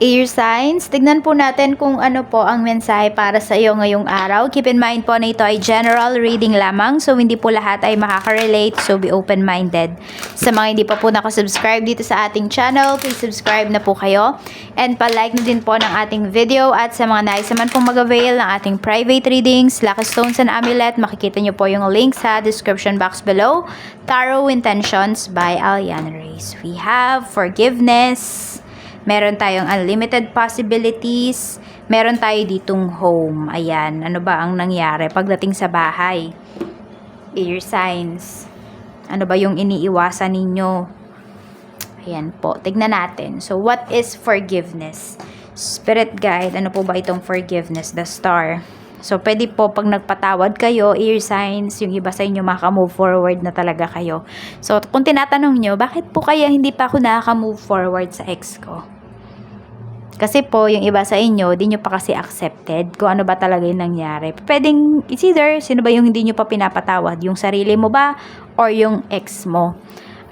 Air signs, tignan po natin kung ano po ang mensahe para sa iyo ngayong araw. Keep in mind po na ito ay general reading lamang, so hindi po lahat ay makaka-relate, so be open-minded. Sa mga hindi pa po nakasubscribe dito sa ating channel, please subscribe na po kayo. And pa-like na din po ng ating video at sa mga nais naman pong mag-avail ng ating private readings, Lucky Stones and Amulet, makikita nyo po yung link sa description box below. Tarot Intentions by Aliana Reyes. We have forgiveness, Meron tayong unlimited possibilities. Meron tayo ditong home. Ayan, ano ba ang nangyari pagdating sa bahay? Air signs. Ano ba yung iniiwasan ninyo? Ayan po, tignan natin. So, what is forgiveness? Spirit guide, ano po ba itong forgiveness? The star. So, pwede po pag nagpatawad kayo, ear signs, yung iba sa inyo maka-move forward na talaga kayo. So, kung tinatanong nyo, bakit po kaya hindi pa ako nakaka-move forward sa ex ko? Kasi po, yung iba sa inyo, di nyo pa kasi accepted kung ano ba talaga yung nangyari. Pwedeng, it's either, sino ba yung hindi nyo pa pinapatawad? Yung sarili mo ba? Or yung ex mo?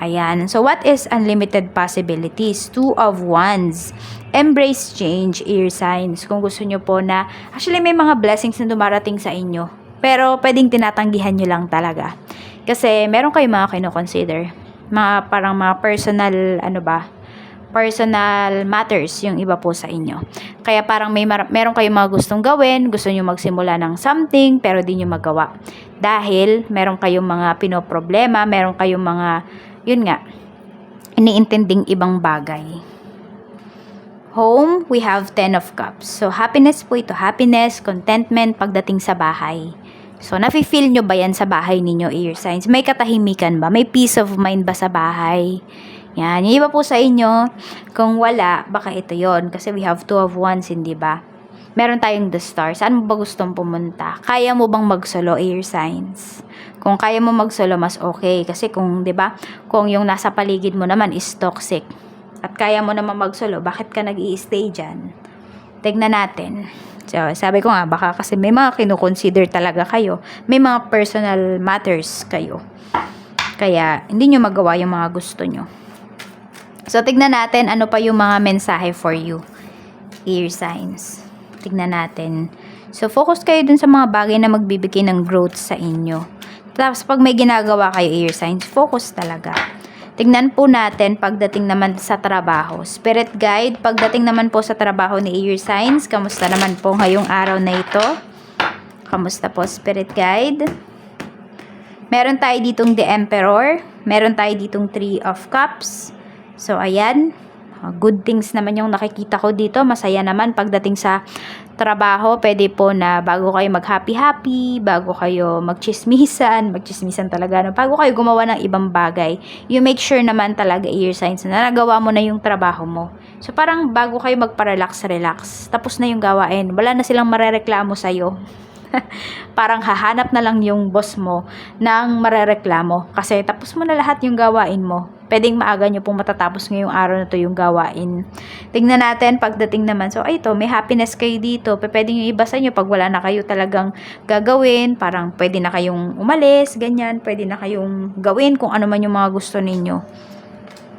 Ayan. So, what is unlimited possibilities? Two of Wands. Embrace change, ear signs. Kung gusto nyo po na, actually may mga blessings na dumarating sa inyo. Pero, pwedeng tinatanggihan nyo lang talaga. Kasi, meron kayong mga kino-consider. Mga, parang mga personal, ano ba, personal matters yung iba po sa inyo. Kaya parang may mar- meron kayong mga gustong gawin, gusto nyo magsimula ng something, pero di nyo magawa. Dahil meron kayong mga pinoproblema, meron kayong mga, yun nga, iniintinding ibang bagay. Home, we have 10 of cups. So, happiness po ito. Happiness, contentment pagdating sa bahay. So, nafe-feel nyo ba yan sa bahay ninyo, ear signs? May katahimikan ba? May peace of mind ba sa bahay? Yan. Yung iba po sa inyo, kung wala, baka ito yon Kasi we have two of wands, hindi ba? Meron tayong the star. Saan mo ba gustong pumunta? Kaya mo bang mag-solo, air signs? Kung kaya mo mag-solo, mas okay. Kasi kung, di ba, kung yung nasa paligid mo naman is toxic, at kaya mo naman mag-solo, bakit ka nag stay dyan? Tignan natin. So, sabi ko nga, baka kasi may mga kinukonsider talaga kayo. May mga personal matters kayo. Kaya, hindi nyo magawa yung mga gusto nyo. So, tignan natin ano pa yung mga mensahe for you. Ear signs. Tignan natin. So, focus kayo dun sa mga bagay na magbibigay ng growth sa inyo. Tapos, pag may ginagawa kayo ear signs, focus talaga. Tignan po natin pagdating naman sa trabaho. Spirit guide, pagdating naman po sa trabaho ni Ear Signs, kamusta naman po ngayong araw na ito? Kamusta po Spirit guide? Meron tayo ditong The Emperor. Meron tayo ditong Three of Cups. So, ayan. Uh, Good things naman yung nakikita ko dito. Masaya naman pagdating sa trabaho. Pwede po na bago kayo mag-happy-happy, bago kayo magchismisan, magchismisan talaga. No? Bago kayo gumawa ng ibang bagay, you make sure naman talaga ear signs na nagawa mo na yung trabaho mo. So, parang bago kayo magpa-relax-relax, tapos na yung gawain. Wala na silang marereklamo sa'yo. parang hahanap na lang yung boss mo ng marereklamo kasi tapos mo na lahat yung gawain mo. Pwedeng maaga nyo pong matatapos ngayong araw na to yung gawain. Tingnan natin pagdating naman. So, ay may happiness kayo dito. Pwede yung iba sa inyo pag wala na kayo talagang gagawin. Parang pwede na kayong umalis, ganyan. Pwede na kayong gawin kung ano man yung mga gusto ninyo.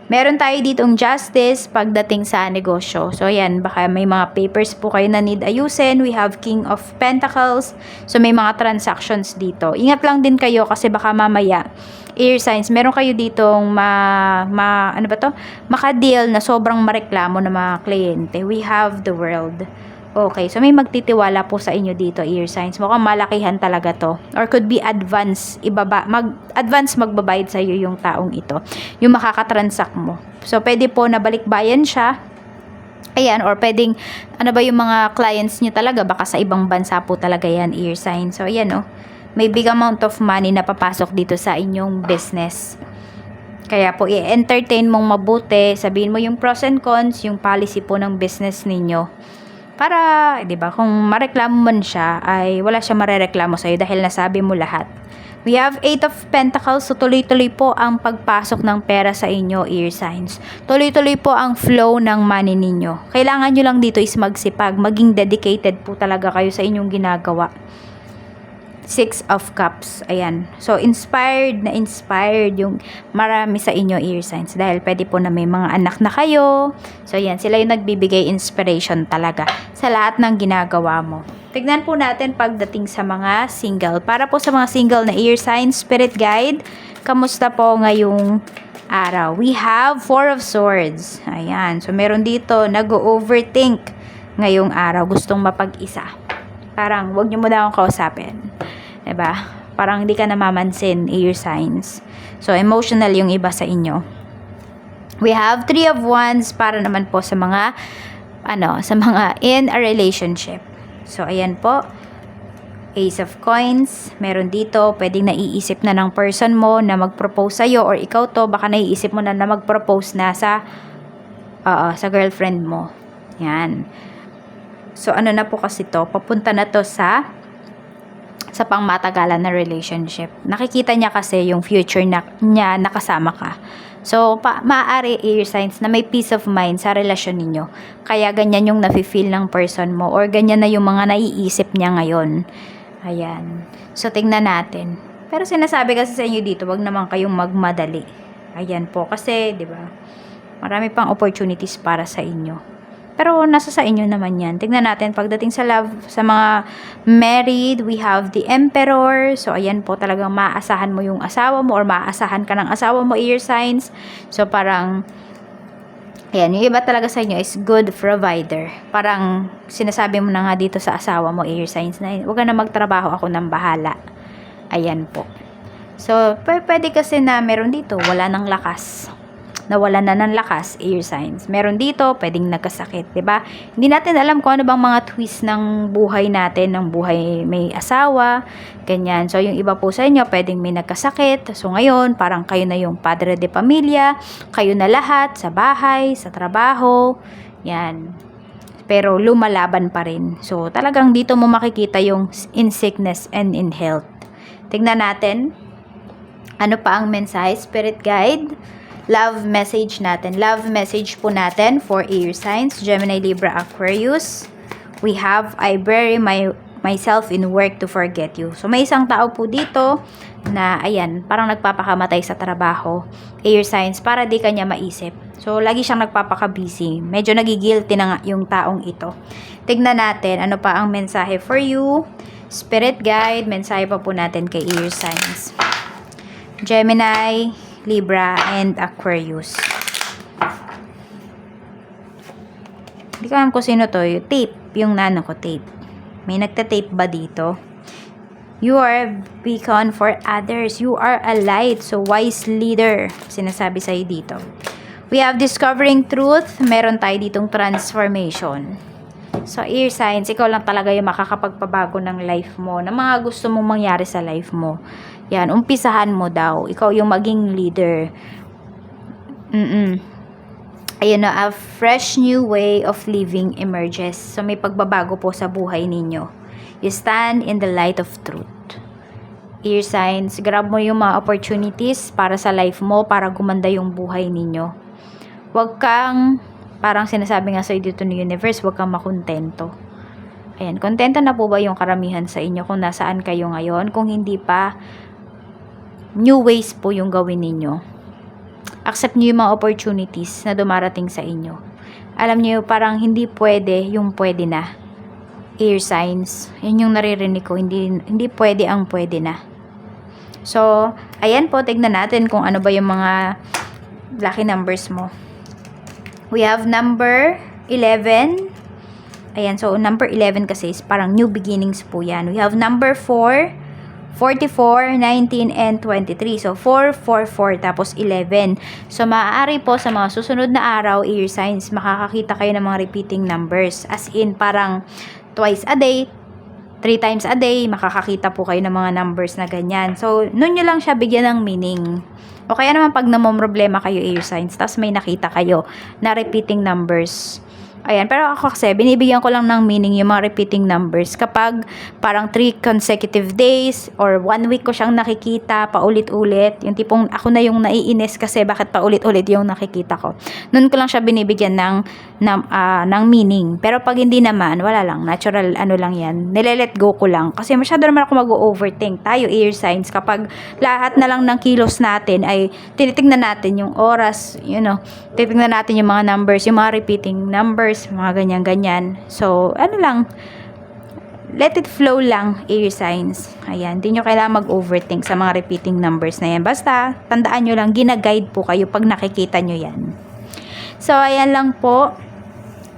Meron tayo ditong justice pagdating sa negosyo. So, ayan, baka may mga papers po kayo na need ayusin. We have King of Pentacles. So, may mga transactions dito. Ingat lang din kayo kasi baka mamaya, air signs, meron kayo ditong ma, ma ano ba to? Makadeal na sobrang mareklamo ng mga kliyente. We have the world. Okay, so may magtitiwala po sa inyo dito, ear signs. Mukhang malakihan talaga to. Or could be advance, ibaba, mag, advance magbabayad sa iyo yung taong ito. Yung makakatransact mo. So, pwede po na balikbayan siya. Ayan, or pwedeng, ano ba yung mga clients nyo talaga, baka sa ibang bansa po talaga yan, ear sign. So, ayan, oh. May big amount of money na papasok dito sa inyong business. Kaya po, i-entertain mong mabuti, sabihin mo yung pros and cons, yung policy po ng business ninyo para, 'di ba, kung mareklamo man siya ay wala siya marereklamo sa iyo dahil nasabi mo lahat. We have 8 of Pentacles, so tuloy-tuloy po ang pagpasok ng pera sa inyo, ear signs. Tuloy-tuloy po ang flow ng money ninyo. Kailangan nyo lang dito is magsipag, maging dedicated po talaga kayo sa inyong ginagawa. Six of Cups. Ayan. So, inspired na inspired yung marami sa inyo ear signs. Dahil pwede po na may mga anak na kayo. So, ayan. Sila yung nagbibigay inspiration talaga sa lahat ng ginagawa mo. Tignan po natin pagdating sa mga single. Para po sa mga single na ear signs, spirit guide, kamusta po ngayong araw? We have Four of Swords. Ayan. So, meron dito, nag-overthink ngayong araw. Gustong mapag-isa. Parang, wag nyo muna akong kausapin. ba? Parang hindi ka namamansin, ear signs. So, emotional yung iba sa inyo. We have three of wands para naman po sa mga, ano, sa mga in a relationship. So, ayan po. Ace of Coins, meron dito, pwedeng naiisip na ng person mo na mag-propose sa'yo or ikaw to, baka naiisip mo na na mag-propose na sa, oo, sa girlfriend mo. Yan. So, ano na po kasi to, papunta na to sa sa pangmatagalan na relationship. Nakikita niya kasi yung future na, niya nakasama ka. So, pa, maaari air signs na may peace of mind sa relasyon ninyo. Kaya ganyan yung nafe-feel ng person mo or ganyan na yung mga naiisip niya ngayon. Ayan. So, tingnan natin. Pero sinasabi kasi sa inyo dito, wag naman kayong magmadali. Ayan po. Kasi, di ba, marami pang opportunities para sa inyo. Pero nasa sa inyo naman yan. Tingnan natin, pagdating sa love, sa mga married, we have the emperor. So, ayan po, talagang maaasahan mo yung asawa mo or maaasahan ka ng asawa mo, ear signs. So, parang, ayan, yung iba talaga sa inyo is good provider. Parang, sinasabi mo na nga dito sa asawa mo, ear signs, na huwag na magtrabaho, ako nang bahala. Ayan po. So, pwede kasi na meron dito, wala ng lakas nawala na ng lakas, air signs. Meron dito, pwedeng nagkasakit, 'di ba? Hindi natin alam kung ano bang mga twist ng buhay natin, ng buhay may asawa, ganyan. So, yung iba po sa inyo, pwedeng may nagkasakit. So, ngayon, parang kayo na yung padre de pamilya, kayo na lahat, sa bahay, sa trabaho, yan. Pero lumalaban pa rin. So, talagang dito mo makikita yung in sickness and in health. Tignan natin. Ano pa ang mensahe? Spirit guide love message natin. Love message po natin for air signs, Gemini, Libra, Aquarius. We have, I bury my, myself in work to forget you. So, may isang tao po dito na, ayan, parang nagpapakamatay sa trabaho. Air signs, para di kanya maisip. So, lagi siyang nagpapaka-busy. Medyo nagigilty na yung taong ito. Tignan natin, ano pa ang mensahe for you. Spirit guide, mensahe pa po natin kay air signs. Gemini, Libra, and Aquarius. Hindi ko alam kung sino to. Yung tape. Yung nano ko, tape. May nagta-tape ba dito? You are a beacon for others. You are a light. So, wise leader. Sinasabi sa'yo dito. We have discovering truth. Meron tayo ditong transformation. So, ear signs, ikaw lang talaga yung makakapagpabago ng life mo, ng mga gusto mong mangyari sa life mo. Yan, umpisahan mo daw. Ikaw yung maging leader. Mm-mm. Ayun na, a fresh new way of living emerges. So, may pagbabago po sa buhay ninyo. You stand in the light of truth. Ear signs, grab mo yung mga opportunities para sa life mo, para gumanda yung buhay ninyo. Huwag kang, parang sinasabi nga sa'yo dito ni universe, huwag kang makontento. Ayan, kontento na po ba yung karamihan sa inyo kung nasaan kayo ngayon? Kung hindi pa, new ways po yung gawin ninyo. Accept nyo yung mga opportunities na dumarating sa inyo. Alam nyo, parang hindi pwede yung pwede na. Air signs. Yan yung naririnig ko. Hindi, hindi pwede ang pwede na. So, ayan po, tignan natin kung ano ba yung mga lucky numbers mo. We have number 11. Ayan, so number 11 kasi is parang new beginnings po yan. We have number 4, 44, 19, and 23. So, 4, 4, 4, tapos 11. So, maaari po sa mga susunod na araw, ear signs, makakakita kayo ng mga repeating numbers. As in, parang twice a day, three times a day, makakakita po kayo ng mga numbers na ganyan. So, nun nyo lang siya bigyan ng meaning. O kaya naman pag namomroblema kayo, ear signs, tapos may nakita kayo na repeating numbers. Ayan, pero ako kasi, binibigyan ko lang ng meaning yung mga repeating numbers. Kapag parang 3 consecutive days or one week ko siyang nakikita paulit-ulit, yung tipong ako na yung naiinis kasi bakit paulit-ulit yung nakikita ko. Noon ko lang siya binibigyan ng, ng, ah, ng meaning. Pero pag hindi naman, wala lang. Natural ano lang yan. Nile-let go ko lang. Kasi masyado naman ako mag-overthink. Tayo, air signs, kapag lahat na lang ng kilos natin ay tinitignan natin yung oras, you know, titignan natin yung mga numbers, yung mga repeating numbers, mga ganyan-ganyan. So, ano lang, let it flow lang, air signs. Ayan, hindi nyo kailangan mag-overthink sa mga repeating numbers na yan. Basta, tandaan nyo lang, ginaguide po kayo pag nakikita nyo yan. So, ayan lang po.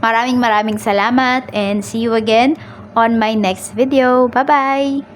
Maraming maraming salamat and see you again on my next video. Bye-bye!